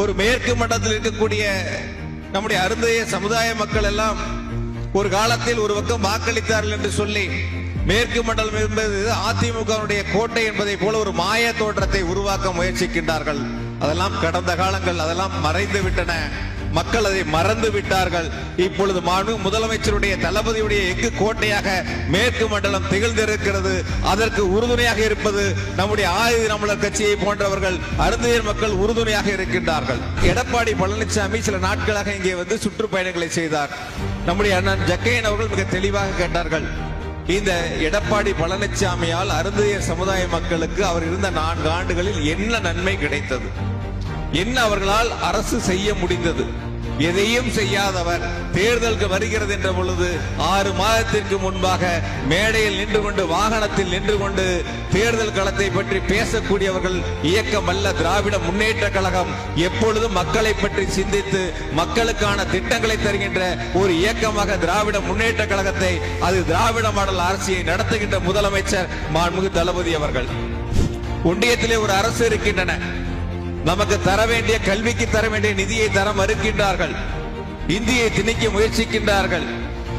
ஒரு மேற்கு மண்டலத்தில் இருக்கக்கூடிய நம்முடைய அருந்தைய சமுதாய மக்கள் எல்லாம் ஒரு காலத்தில் ஒரு பக்கம் வாக்களித்தார்கள் என்று சொல்லி மேற்கு மண்டலம் என்பது அதிமுகவுடைய கோட்டை என்பதை போல ஒரு மாய தோற்றத்தை உருவாக்க முயற்சிக்கின்றார்கள். அதெல்லாம் கடந்த காலங்கள் அதெல்லாம் மறைந்து விட்டன. மக்கள் அதை மறந்து விட்டார்கள். இப்பொழுது மாண்பு முதலமைச்சருடைய தளபதியுடைய எஃகு கோட்டையாக மேற்கு மண்டலம் திகழ்ந்திருக்கிறது. அதற்கு உறுதுணையாக இருப்பது நம்முடைய ஆயுத தமிழர் கட்சியை போன்றவர்கள் அருந்தையர் மக்கள் உறுதுணையாக இருக்கின்றார்கள். எடப்பாடி பழனிசாமி சில நாட்களாக இங்கே வந்து சுற்றுப்பயணங்களை செய்தார். நம்முடைய அண்ணன் ஜக்கையன் அவர்கள் மிக தெளிவாக கேட்டார்கள். இந்த எடப்பாடி பழனிசாமியால் அருந்தையர் சமுதாய மக்களுக்கு அவர் இருந்த நான்கு ஆண்டுகளில் என்ன நன்மை கிடைத்தது? என்ன அவர்களால் அரசு செய்ய முடிந்தது? எதையும் செய்யாதவர் தேர்தலுக்கு வருகிறது என்ற பொழுது ஆறு மாதத்திற்கு முன்பாக மேடையில் நின்று கொண்டு வாகனத்தில் நின்று கொண்டு தேர்தல் களத்தை பற்றி பேசக்கூடியவர்கள் இயக்கம் அல்ல திராவிட முன்னேற்ற கழகம். எப்பொழுதும் மக்களை பற்றி சிந்தித்து மக்களுக்கான திட்டங்களை தருகின்ற ஒரு இயக்கமாக திராவிட முன்னேற்ற கழகத்தை அது திராவிட மாடல் அரசியை நடத்துகின்ற முதலமைச்சர் மாண்புமிகு தளபதி அவர்கள். ஒன்றியத்திலே ஒரு அரசு இருக்கின்றன. நமக்கு தர வேண்டிய கல்விக்கு தர வேண்டிய நிதியை தர மறுக்கின்றார்கள். இந்தியை திணிக்க முயற்சிக்கின்றார்கள்.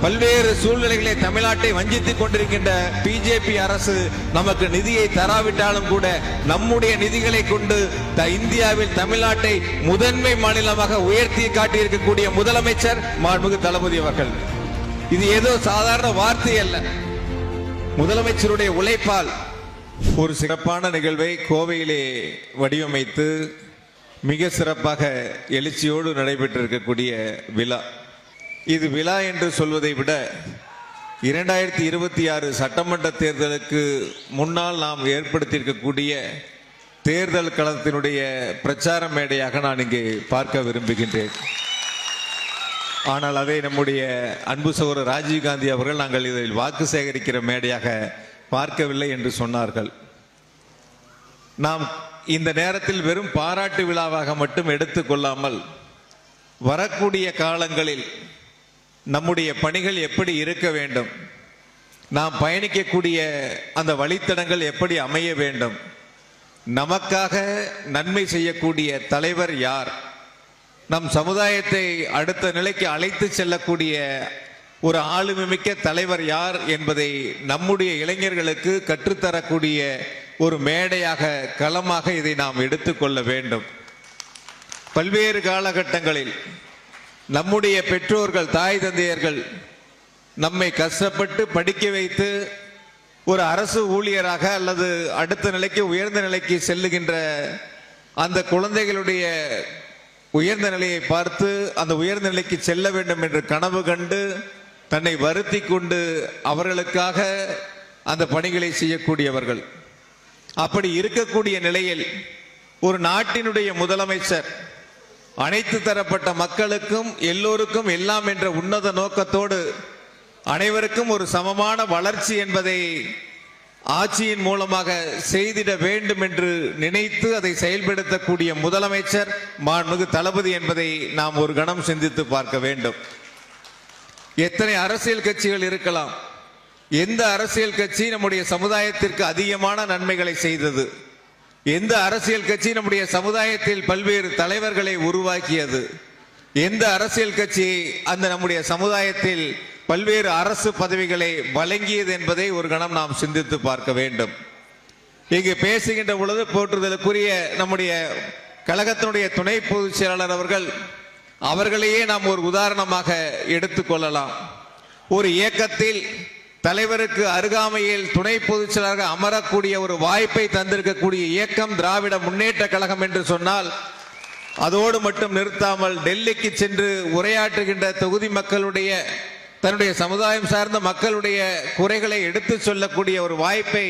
பல்வேறு சூழ்நிலைகளை தமிழ்நாட்டை வஞ்சித்துக் கொண்டிருக்கின்ற பிஜேபி அரசு நமக்கு நிதியை தராவிட்டாலும் கூட நம்முடைய நிதிகளை கொண்டு த- இந்தியாவில் தமிழ்நாட்டை முதன்மை மாநிலமாக உயர்த்தி காட்டியிருக்கக்கூடிய முதலமைச்சர் மாண்புகு தளபதி அவர்கள். இது ஏதோ சாதாரண வார்த்தை அல்ல. முதலமைச்சருடைய உழைப்பால் ஒரு சிறப்பான நிகழ்வை கோவையிலே வடிவமைத்து மிக சிறப்பாக எழுச்சியோடு நடைபெற்றிருக்கக்கூடிய விழா. இது விழா என்று சொல்வதை விட இரண்டாயிரத்தி இருபத்தி ஆறு சட்டமன்ற தேர்தலுக்கு முன்னால் நாம் ஏற்படுத்தியிருக்கக்கூடிய தேர்தல் களத்தினுடைய பிரச்சார மேடையாக நான் இங்கே பார்க்க விரும்புகின்றேன். ஆனால் அதை நம்முடைய அன்பு சகோதரர் ராஜீவ்காந்தி அவர்கள் நாங்கள் இதில் வாக்கு சேகரிக்கிற மேடையாக பார்க்கவில்லை என்று சொன்னார்கள். நாம் இந்த நேரத்தில் வெறும் பாராட்டு விழாவாக மட்டும் எடுத்துக்கொள்ளாமல் வரக்கூடிய காலங்களில் நம்முடைய பணிகள் எப்படி இருக்க வேண்டும் நாம் பயணிக்கக்கூடிய அந்த வழித்தடங்கள் எப்படி அமைய வேண்டும் நமக்காக நன்மை செய்யக்கூடிய தலைவர் யார் நம் சமுதாயத்தை அடுத்த நிலைக்கு அழைத்து செல்லக்கூடிய ஒரு ஆளுமைமிக்க தலைவர் யார் என்பதை நம்முடைய இளைஞர்களுக்கு கற்றுத்தரக்கூடிய ஒரு மேடையாக களமாக இதை நாம் எடுத்துக்கொள்ள வேண்டும். பல்வேறு காலகட்டங்களில் நம்முடைய பெற்றோர்கள் தாய் தந்தையர்கள் நம்மை கஷ்டப்பட்டு படிக்க வைத்து ஒரு அரசு ஊழியராக அல்லது அடுத்த நிலைக்கு உயர்ந்த நிலைக்கு செல்லுகின்ற அந்த குழந்தைகளுடைய உயர்ந்த நிலையை பார்த்து அந்த உயர்ந்த நிலைக்கு செல்ல வேண்டும் என்று கனவு கண்டு தன்னை வருத்தி கொண்டு அவர்களுக்காக அந்த பணிகளை செய்யக்கூடியவர்கள். அப்படி இருக்கக்கூடிய நிலையில் ஒரு நாட்டினுடைய முதலமைச்சர் அனைத்து தரப்பட்ட மக்களுக்கும் எல்லோருக்கும் எல்லாம் என்ற உன்னத நோக்கத்தோடு அனைவருக்கும் ஒரு சமமான வளர்ச்சி என்பதை ஆட்சியின் மூலமாக செய்திட வேண்டும் என்று நினைத்து அதை செயல்படுத்தக்கூடிய முதலமைச்சர் மாண்புமிகு தளபதி என்பதை நாம் ஒரு கணம் சிந்தித்து பார்க்க வேண்டும். எத்தனை அரசியல் கட்சிகள் இருக்கலாம்? எந்த அரசியல் கட்சி நம்முடைய சமுதாயத்திற்கு அதிகமான நன்மைகளை செய்தது? எந்த அரசியல் கட்சி நம்முடைய சமுதாயத்தில் பல்வேறு தலைவர்களை உருவாக்கியது? எந்த அரசியல் கட்சி அந்த நம்முடைய சமுதாயத்தில் பல்வேறு அரசு பதவிகளை வழங்கியது என்பதை ஒரு கணம் நாம் சிந்தித்து பார்க்க வேண்டும். இங்கு பேசுகின்ற பொழுது போற்றுதலுக்குரிய நம்முடைய கழகத்தினுடைய துணை பொதுச் செயலாளர் அவர்கள் அவர்களையே நாம் ஒரு உதாரணமாக எடுத்துக்கொள்ளலாம் ஒரு இயக்கத்தில் தலைவருக்கு அருகாமையில் துணை பொதுச் அமரக்கூடிய ஒரு வாய்ப்பை தந்திருக்கக்கூடிய இயக்கம் திராவிட முன்னேற்ற கழகம் என்று சொன்னால் அதோடு மட்டும் நிறுத்தாமல் டெல்லிக்கு சென்று உரையாற்றுகின்ற தொகுதி மக்களுடைய தன்னுடைய சமுதாயம் சார்ந்த மக்களுடைய குறைகளை எடுத்து சொல்லக்கூடிய ஒரு வாய்ப்பை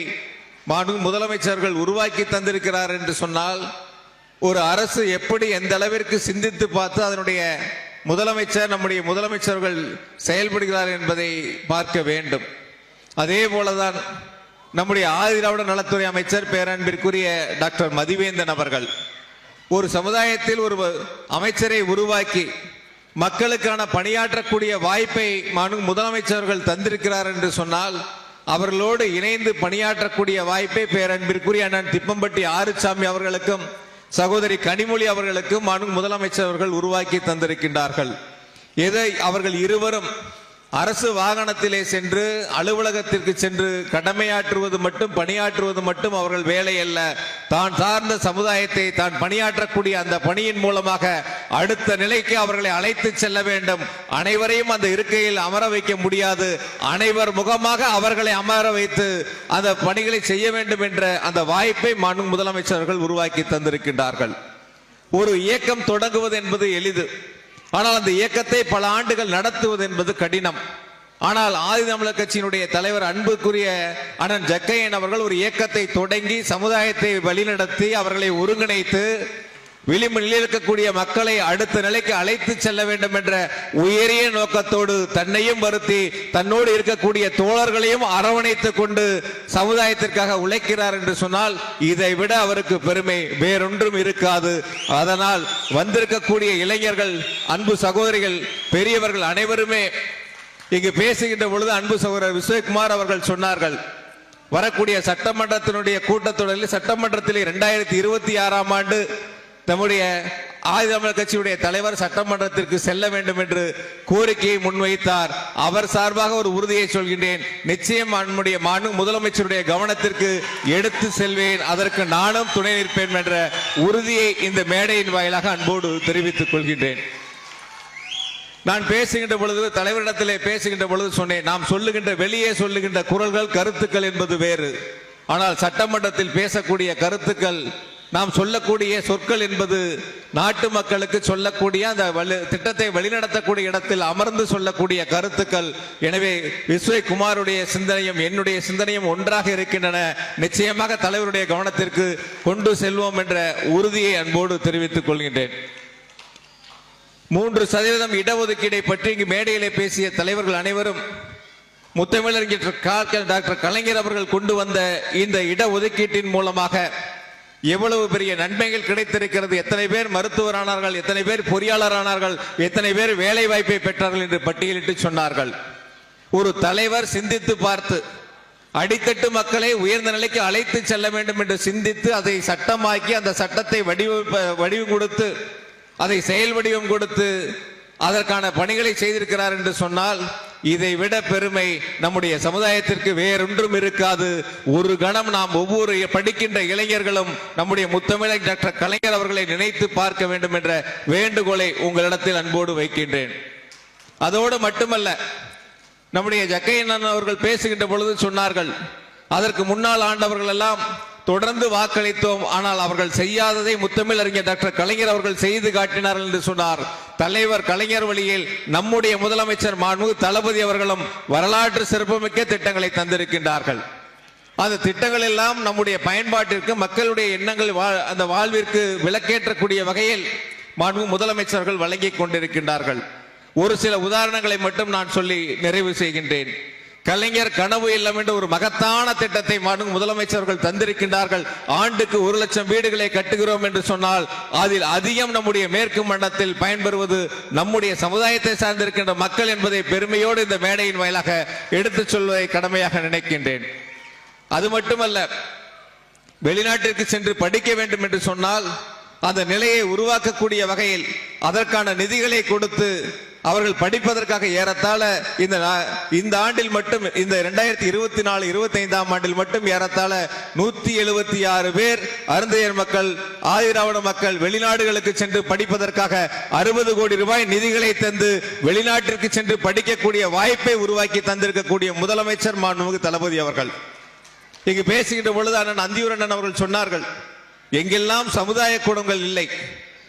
மாண்பு முதலமைச்சர்கள் உருவாக்கி தந்திருக்கிறார் என்று சொன்னால் ஒரு அரசு எப்படி எந்த அளவிற்கு சிந்தித்து பார்த்து அதனுடைய முதலமைச்சர் நம்முடைய முதலமைச்சர்கள் செயல்படுகிறார் என்பதை பார்க்க வேண்டும். அதே போலதான் நம்முடைய ஆதிராவிட நலத்துறை அமைச்சர் பேரன்பிற்குரிய டாக்டர் மதிவேந்தன் அவர்கள் ஒரு சமுதாயத்தில் ஒரு அமைச்சரை உருவாக்கி மக்களுக்கான பணியாற்றக்கூடிய வாய்ப்பை முதலமைச்சர்கள் தந்திருக்கிறார் என்று சொன்னால் அவர்களோடு இணைந்து பணியாற்றக்கூடிய வாய்ப்பை பேரன்பிற்குரிய அண்ணன் திப்பம்பட்டி ஆறுசாமி அவர்களுக்கும் சகோதரி கனிமொழி அவர்களுக்கு முதலமைச்சர் அவர்கள் உருவாக்கி தந்திருக்கின்றார்கள். எதை அவர்கள் இருவரும் அரசு வாகனத்திலே சென்று அலுவலகத்திற்கு சென்று கடமையாற்றுவது மட்டும் பணியாற்றுவது மட்டும் அவர்கள் வேலை அல்ல. தான் சார்ந்த சமுதாயத்தை தான் பணியாற்றக்கூடிய அந்த பணியின் மூலமாக அடுத்த நிலைக்கு அவர்களை அழைத்து செல்ல வேண்டும். அனைவரையும் அந்த இருக்கையில் அமர வைக்க முடியாது. அனைவர் முகமாக அவர்களை அமர வைத்து அந்த பணிகளை செய்ய வேண்டும் என்ற அந்த வாய்ப்பை மாண்பு முதலமைச்சர்கள் உருவாக்கி தந்திருக்கின்றார்கள். ஒரு இயக்கம் தொடங்குவது என்பது எளிது. ஆனால் அந்த இயக்கத்தை பல ஆண்டுகள் நடத்துவது என்பது கடினம். ஆனால் ஆதி தமிழர் கட்சியினுடைய தலைவர் அன்புக்குரிய அண்ணன் ஜக்கையன் அவர்கள் ஒரு இயக்கத்தை தொடங்கி சமுதாயத்தை வழிநடத்தி அவர்களை ஒருங்கிணைத்து விளிம்பில் இருக்கக்கூடிய மக்களை அடுத்த நிலைக்கு அழைத்து செல்ல வேண்டும் என்ற உயரிய நோக்கத்தோடு தன்னையும் வருத்தி தன்னோடு இருக்கக்கூடிய தோழர்களையும் அரவணைத்துக் கொண்டு சமுதாயத்திற்காக உழைக்கிறார் என்று சொன்னால் இதை விட அவருக்கு பெருமை வேறொன்றும் இருக்காது. அதனால் வந்திருக்கக்கூடிய இளைஞர்கள் அன்பு சகோதரிகள் பெரியவர்கள் அனைவருமே இங்கு பேசுகின்ற பொழுது அன்பு சகோதரர் விஸ்வகுமார் அவர்கள் சொன்னார்கள் வரக்கூடிய சட்டமன்றத்தினுடைய கூட்டத்தொடரில் சட்டமன்றத்தில் இரண்டாயிரத்தி இருபத்தி ஆறாம் ஆண்டு நம்முடைய ஆயுதமிழர் கட்சியுடைய தலைவர் சட்டமன்றத்திற்கு செல்ல வேண்டும் என்று கோரிக்கையை முன்வைத்தார். அவர் சார்பாக ஒரு உறுதியை சொல்கின்றேன். நிச்சயம் நம்முடைய மாண்பு முதலமைச்சருடைய கவனத்திற்கு எடுத்து செல்வேன். அதற்கு நானும் துணை நிற்பேன் என்ற உறுதியை இந்த மேடையின் வாயிலாக அன்போடு தெரிவித்துக் கொள்கின்றேன். நான் பேசுகின்ற பொழுது தலைவரிடத்திலே பேசுகின்ற பொழுது சொன்னேன் நாம் சொல்லுகின்ற வெளியே சொல்லுகின்ற குரல்கள் கருத்துக்கள் என்பது வேறு. ஆனால் சட்டமன்றத்தில் பேசக்கூடிய கருத்துக்கள் நாம் சொல்லக்கூடிய சொற்கள் என்பது நாட்டு மக்களுக்கு சொல்லக்கூடிய அந்த வலு- திட்டத்தை வழிநடத்தக்கூடிய இடத்தில் அமர்ந்து சொல்லக்கூடிய கருத்துக்கள். எனவே விஸ்வகுமாருடைய சிந்தனையும் என்னுடைய சிந்தனையும் ஒன்றாக இருக்கின்றன. நிச்சயமாக தலைவருடைய கவனத்திற்கு கொண்டு செல்வோம் என்ற உறுதியை அன்போடு தெரிவித்துக் கொள்கின்றேன். மூன்று சதவீதம் இடஒதுக்கீடை பற்றி இங்கு மேடையிலே பேசிய தலைவர்கள் அனைவரும் முத்தமிழறிஞர் டாக்டர் கலைஞர் அவர்கள் கொண்டு வந்த இந்த இடஒதுக்கீட்டின் மூலமாக எவ்வளவு பெரிய நன்மைகள் கிடைத்திருக்கிறது. எத்தனை பேர் மருத்துவரானார்கள் எத்தனை பேர் பொறியாளரானார்கள் எத்தனை பேர் வேலை வாய்ப்பை பெற்றார்கள் என்று பட்டியலிட்டு சொன்னார்கள். ஒரு தலைவர் சிந்தித்து பார்த்து அடித்தட்டு மக்களை உயர்ந்த நிலைக்கு அழைத்து செல்ல வேண்டும் என்று சிந்தித்து அதை சட்டமாக்கி அந்த சட்டத்தை வடிவ வடிவம் கொடுத்து அதை செயல் வடிவம் கொடுத்து அதற்கான பணிகளை செய்திருக்கிறார் என்று சொன்னால் இதை விட பெருமை நம்முடைய சமுதாயத்திற்கு வேறொன்றும் இருக்காது. ஒரு கணம் நாம் ஒவ்வொரு படிக்கின்ற இளைஞர்களும் நம்முடைய முத்தமிழர் டாக்டர் கலைஞர் அவர்களை நினைத்து பார்க்க வேண்டும் என்ற வேண்டுகோளை உங்களிடத்தில் அன்போடு வைக்கின்றேன். அதோடு மட்டுமல்ல நம்முடைய ஜக்கையன் அவர்கள் பேசுகின்ற பொழுது சொன்னார்கள் அதற்கு முன்னால் ஆண்டவர்கள் எல்லாம் தொடர்ந்து வாக்களித்தோம் ஆனால் அவர்கள் செய்யாததை முத்தமிழ் அறிஞர் டாக்டர் கலைஞர் அவர்கள் செய்து காட்டினார்கள் என்று சொன்னார். தலைவர் கலைஞர் வழியில் நம்முடைய முதலமைச்சர் மாண்புமிகு தளபதி அவர்களும் வரலாற்று சிறப்புமிக்க திட்டங்களை தந்திருக்கின்றார்கள். அந்த திட்டங்கள் எல்லாம் நம்முடைய பயன்பாட்டிற்கு மக்களுடைய எண்ணங்கள் அந்த வாழ்விற்கு விளக்கேற்றக்கூடிய வகையில் மாண்பு முதலமைச்சர்கள் வழங்கிக் கொண்டிருக்கின்றார்கள். ஒரு சில உதாரணங்களை மட்டும் நான் சொல்லி நிறைவு செய்கின்றேன். கலைஞர் கனவு இல்லம் என்று ஒரு மகத்தான திட்டத்தை மாண்பு முதலமைச்சர்கள் தந்திருக்கின்றார்கள். ஆண்டுக்கு ஒரு லட்சம் வீடுகளை கட்டுகிறோம் என்று சொன்னால் அதில் அதிகம் நம்முடைய மேற்கு மண்டலத்தில் பயன்பெறுவது நம்முடைய சமுதாயத்தை சார்ந்திருக்கின்ற மக்கள் என்பதை பெருமையோடு இந்த மேடையின் வாயிலாக எடுத்துச் சொல்வதை கடமையாக நினைக்கின்றேன். அது மட்டுமல்ல வெளிநாட்டிற்கு சென்று படிக்க வேண்டும் என்று சொன்னால் அந்த நிலையை உருவாக்கக்கூடிய வகையில் அதற்கான நிதிகளை கொடுத்து அவர்கள் படிப்பதற்காக ஏறத்தாழ இந்த நா- இந்த ஆண்டில் மட்டும் இந்த இரண்டாயிரத்தி இருபத்தி நாலு இருபத்தி ஐந்தாம் ஆண்டில் மட்டும் ஏறத்தாழ நூத்தி எழுபத்தி ஆறு பேர் அருந்தையர் மக்கள் ஆதிராவிட மக்கள் வெளிநாடுகளுக்கு சென்று படிப்பதற்காக அறுபது கோடி ரூபாய் நிதிகளை தந்து வெளிநாட்டிற்கு சென்று படிக்கக்கூடிய வாய்ப்பை உருவாக்கி தந்திருக்கக்கூடிய முதலமைச்சர் மாண்புமிகு தளபதி அவர்கள். இங்கு பேசுகின்ற பொழுது அண்ணன் அந்தியூரண்ணன் அவர்கள் சொன்னார்கள் எங்கெல்லாம் சமுதாய கூடங்கள் இல்லை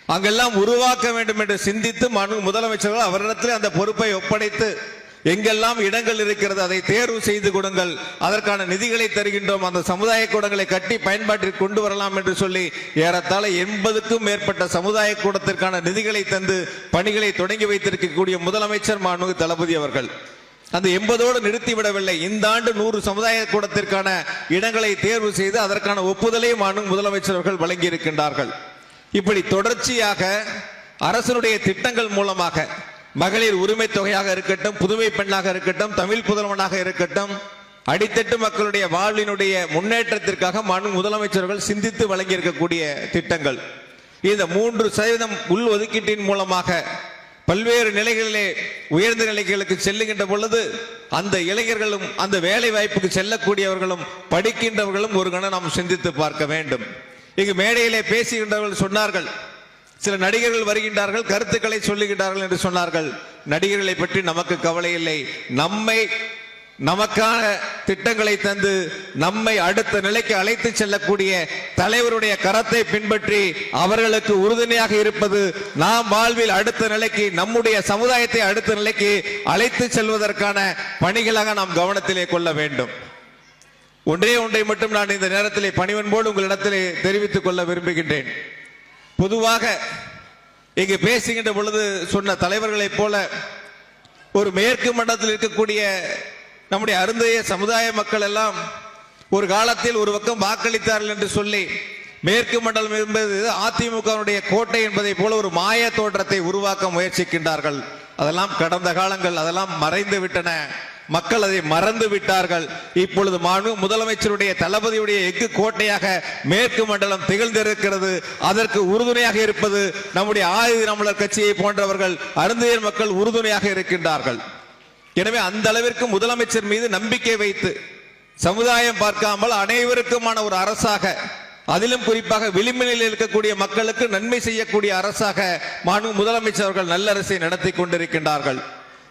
அங்கெல்லாம் உருவாக்க வேண்டும் என்று சிந்தித்து மனு முதலமைச்சர்கள் அவரிடத்தில் அந்த பொறுப்பை ஒப்படைத்து எங்கெல்லாம் இடங்கள் இருக்கிறது அதை தேர்வு செய்து கொடுங்கள். அதற்கான நிதிகளை தருகின்றோம். அந்த சமுதாய கூடங்களை கட்டி பயன்பாட்டிற்கு கொண்டு வரலாம் என்று சொல்லி ஏறத்தாழ எண்பதுக்கும் மேற்பட்ட சமுதாய கூடத்திற்கான நிதிகளை தந்து பணிகளை தொடங்கி வைத்திருக்கக்கூடிய முதலமைச்சர் மாண்புமிகு தளபதி அவர்கள். அந்த எண்பதோடு நிறுத்திவிடவில்லை. இந்த ஆண்டு நூறு சமுதாய கூடத்திற்கான இடங்களை தேர்வு செய்து அதற்கான ஒப்புதலையும் மாண்பு முதலமைச்சர் அவர்கள் வழங்கியிருக்கின்றார்கள். இப்படி தொடர்ச்சியாக அரசனுடைய திட்டங்கள் மூலமாக மகளிர் உரிமை தொகையாக இருக்கட்டும் புதுமை பெண்ணாக இருக்கட்டும் தமிழ் புதல்வனாக இருக்கட்டும் அடித்தட்டு மக்களுடைய வாழ்வினுடைய முன்னேற்றத்திற்காக மாண்பு முதலமைச்சர்கள் சிந்தித்து வழங்கியிருக்கக்கூடிய திட்டங்கள். இந்த மூன்று சதவீதம் உள் ஒதுக்கீட்டின் மூலமாக பல்வேறு நிலைகளிலே உயர்ந்த நிலைகளுக்கு செல்லுகின்ற பொழுது அந்த இளைஞர்களும் அந்த வேலை வாய்ப்புக்கு செல்லக்கூடியவர்களும் படிக்கின்றவர்களும் ஒரு கணம் நாம் சிந்தித்து பார்க்க வேண்டும். இங்கு மேடையிலே பேசுகின்றவர்கள் சொன்னார்கள். சில நடிகர்கள் வருகின்றார்கள் கருத்துக்களை சொல்லுகின்றார்கள் என்று சொன்னார்கள். நடிகர்களை பற்றி நமக்கு கவலை இல்லை. நம்மை நமக்கான திட்டங்களை தந்து நம்மை அடுத்த நிலைக்கு அழைத்து செல்லக்கூடிய தலைவருடைய கரத்தை பின்பற்றி அவர்களுக்கு உறுதுணையாக இருப்பது நாம் வாழ்வில் அடுத்த நிலைக்கு நம்முடைய சமுதாயத்தை அடுத்த நிலைக்கு அழைத்து செல்வதற்கான பணிகளாக நாம் கவனத்திலே கொள்ள வேண்டும். ஒன்றே ஒன்றை மட்டும் நான் இந்த நேரத்திலே பணிவன்போடு உங்களிடத்திலே தெரிவித்துக் கொள்ள விரும்புகின்றேன். பொதுவாக இங்கு பேசுகின்ற பொழுது சொன்ன தலைவர்களைப் போல ஒரு மேற்கு மண்டலத்தில் இருக்கக்கூடிய நம்முடைய அருந்தைய சமுதாய மக்கள் எல்லாம் ஒரு காலத்தில் ஒரு பக்கம் வாக்களித்தார்கள் என்று சொல்லி மேற்கு மண்டலம் என்பது அதிமுகவுடைய கோட்டை என்பதை போல ஒரு மாய தோற்றத்தை உருவாக்க முயற்சிக்கின்றார்கள். அதெல்லாம் கடந்த காலங்கள் அதெல்லாம் மறைந்து விட்டன மக்கள் அதை மறந்து விட்டார்கள். இப்பொழுது மாண்பு முதலமைச்சருடைய தளபதியுடைய எஃகு கோட்டையாக மேற்கு மண்டலம் திகழ்ந்திருக்கிறது. அதற்கு உறுதுணையாக இருப்பது நம்முடைய ஆயுத நம்மளர் கட்சியை போன்றவர்கள் அருந்தையர் மக்கள் உறுதுணையாக இருக்கின்றார்கள். எனவே அந்த அளவிற்கு முதலமைச்சர் மீது நம்பிக்கை வைத்து சமுதாயம் பார்க்காமல் அனைவருக்குமான ஒரு அரசாக அதிலும் குறிப்பாக விளிம்பு நிலையில் இருக்கக்கூடிய மக்களுக்கு நன்மை செய்யக்கூடிய அரசாக மாண்பு முதலமைச்சர் அவர்கள் நல்ல அரசை நடத்தி கொண்டிருக்கின்றார்கள்.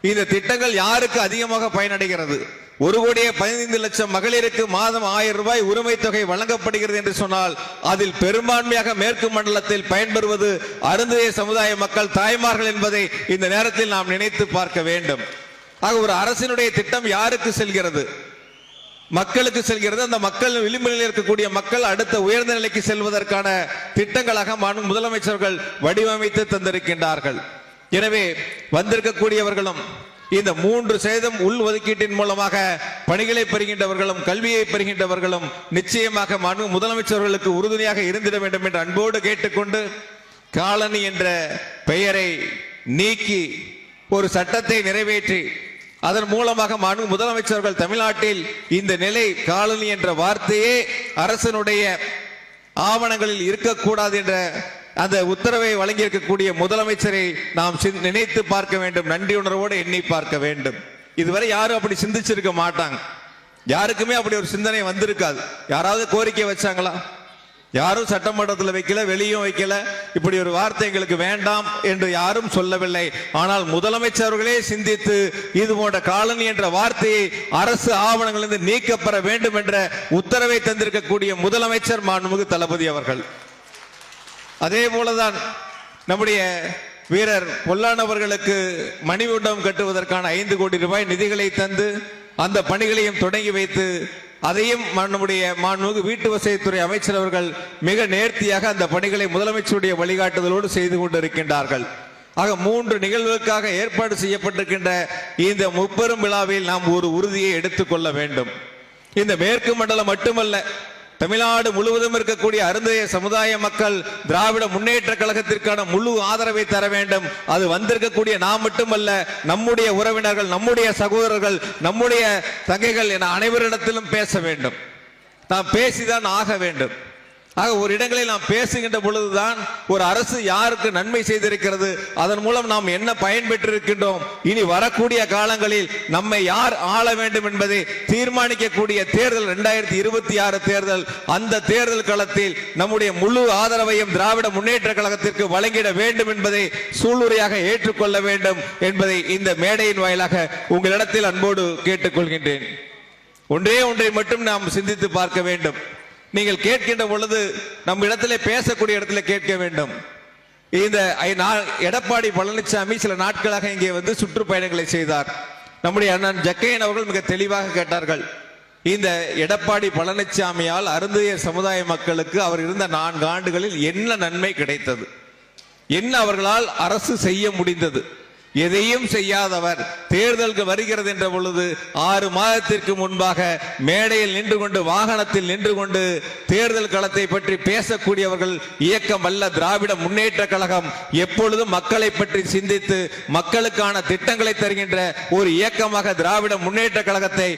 இந்த திட்டங்கள் யாருக்கு அதிகமாக பயனடைகிறது? ஒரு கோடியே பதினைந்து லட்சம் மகளிருக்கு மாதம் ஆயிரம் ரூபாய் உரிமை தொகை வழங்கப்படுகிறது என்று சொன்னால் அதில் பெரும்பான்மையாக மேற்கு மண்டலத்தில் பயன்பெறுவது அருந்தைய சமுதாய மக்கள் தாய்மார்கள் என்பதை இந்த நேரத்தில் நாம் நினைத்து பார்க்க வேண்டும். ஆக ஒரு அரசினுடைய திட்டம் யாருக்கு செல்கிறது? மக்களுக்கு செல்கிறது. அந்த மக்கள் விளிம்பில் இருக்கக்கூடிய மக்கள் அடுத்த உயர்ந்த நிலைக்கு செல்வதற்கான திட்டங்களாக முதலமைச்சர்கள் வடிவமைத்து தந்திருக்கின்றார்கள். எனவே வந்திருக்கக்கூடியவர்களும் இந்த மூன்று சேதம் உள் ஒதுக்கீட்டின் மூலமாக பணிகளை பெறுகின்றவர்களும் கல்வியை பெறுகின்றவர்களும் நிச்சயமாக மனு முதலமைச்சர்களுக்கு உறுதுணையாக இருந்திட வேண்டும் என்று அன்போடு கேட்டுக்கொண்டு காலனி என்ற பெயரை நீக்கி ஒரு சட்டத்தை நிறைவேற்றி அதன் மூலமாக மனு முதலமைச்சர்கள் தமிழ்நாட்டில் இந்த நிலை காலனி என்ற வார்த்தையே அரசனுடைய ஆவணங்களில் இருக்கக்கூடாது என்ற அந்த உத்தரவை வழங்கியிருக்கக்கூடிய முதலமைச்சரை நாம் சிந்- நினைத்து பார்க்க வேண்டும் நன்றி உணர்வோடு எண்ணி பார்க்க வேண்டும். இதுவரை யாரும் அப்படி சிந்திச்சிருக்க மாட்டாங்க. யாருக்குமே அப்படி ஒரு சிந்தனை வந்திருக்காது. யாராவது கோரிக்கை வச்சாங்களா? யாரும் சட்டமன்றத்தில் வைக்கல வெளியும் வைக்கல. இப்படி ஒரு வார்த்தை எங்களுக்கு வேண்டாம் என்று யாரும் சொல்லவில்லை. ஆனால் முதலமைச்சர்களே சிந்தித்து இது போன்ற காலனி என்ற வார்த்தையை அரசு ஆவணங்களிலிருந்து நீக்கப்பெற வேண்டும் என்ற உத்தரவை தந்திருக்கக்கூடிய முதலமைச்சர் மாண்புமிகு தளபதி அவர்கள். அதே போலதான் நம்முடைய வீரர் பொல்லானவர்களுக்கு மணிமண்டபம் கட்டுவதற்கான ஐந்து கோடி ரூபாய் நிதிகளை தந்து அந்த பணிகளையும் தொடங்கி வைத்து அதையும் நம்முடைய மாண்புமிகு வீட்டு வசதித்துறை அமைச்சர் அவர்கள் மிக நேர்த்தியாக அந்த பணிகளை முதலமைச்சருடைய வழிகாட்டுதலோடு செய்து கொண்டிருக்கின்றார்கள். ஆக மூன்று நிகழ்வுகளுக்காக ஏற்பாடு செய்யப்பட்டிருக்கின்ற இந்த முப்பெரும் விழாவில் நாம் ஒரு உறுதியை எடுத்துக்கொள்ள வேண்டும். இந்த மேற்கு மண்டலம் மட்டுமல்ல தமிழ்நாடு முழுவதும் இருக்கக்கூடிய அருந்தைய சமுதாய மக்கள் திராவிட முன்னேற்ற கழகத்திற்கான முழு ஆதரவை தர வேண்டும். அது வந்திருக்கக்கூடிய நாம் மட்டுமல்ல நம்முடைய உறவினர்கள் நம்முடைய சகோதரர்கள் நம்முடைய தங்கைகள் என அனைவரிடத்திலும் பேச வேண்டும். நாம் பேசிதான் ஆக வேண்டும். ஆக ஒரு இடங்களில் நாம் பேசுகின்ற பொழுதுதான் ஒரு அரசு யாருக்கு நன்மை செய்திருக்கிறது அதன் மூலம் நாம் என்ன பயன்பெற்றிருக்கின்றோம்? இனி வரக்கூடிய காலங்களில் நம்மை யார் ஆள வேண்டும் என்பதை தீர்மானிக்கக்கூடிய தேர்தல் இரண்டாயிரத்தி இருபத்தி ஆறு தேர்தல் அந்த தேர்தல் களத்தில் நம்முடைய முழு ஆதரவையும் திராவிட முன்னேற்ற கழகத்திற்கு வழங்கிட வேண்டும் என்பதை சூளுரையாக ஏற்றுக்கொள்ள வேண்டும் என்பதை இந்த மேடையின் வாயிலாக உங்களிடத்தில் அன்போடு கேட்டுக்கொள்கின்றேன். ஒன்றே ஒன்றை மட்டும் நாம் சிந்தித்து பார்க்க வேண்டும். நீங்கள் கேட்கின்ற பொழுது நம் இடத்திலே பேசக்கூடிய இடத்துல கேட்க வேண்டும். இந்த ஐ- நா- எடப்பாடி பழனிசாமி சில நாட்களாக இங்கே வந்து சுற்றுப்பயணங்களை செய்தார். நம்முடைய அண்ணன் ஜக்கையன் அவர்கள் மிக தெளிவாக கேட்டார்கள். இந்த எடப்பாடி பழனிசாமியால் அருந்தையர் சமுதாய மக்களுக்கு அவர் இருந்த நான்கு ஆண்டுகளில் என்ன நன்மை கிடைத்தது? என்ன அவர்களால் அரசு செய்ய முடிந்தது? எதையும் செய்யாதவர் தேர்தலுக்கு வருகிறது என்ற பொழுது ஆறு மாதத்திற்கு முன்பாக மேடையில் நின்று கொண்டு வாகனத்தில் நின்று கொண்டு தேர்தல் களத்தை பற்றி பேசக்கூடியவர்கள் இயக்கம் அல்ல திராவிட முன்னேற்ற கழகம் எப்பொழுதும் மக்களை பற்றி சிந்தித்து மக்களுக்கான திட்டங்களை தருகின்ற ஒரு இயக்கமாக திராவிட முன்னேற்ற கழகத்தை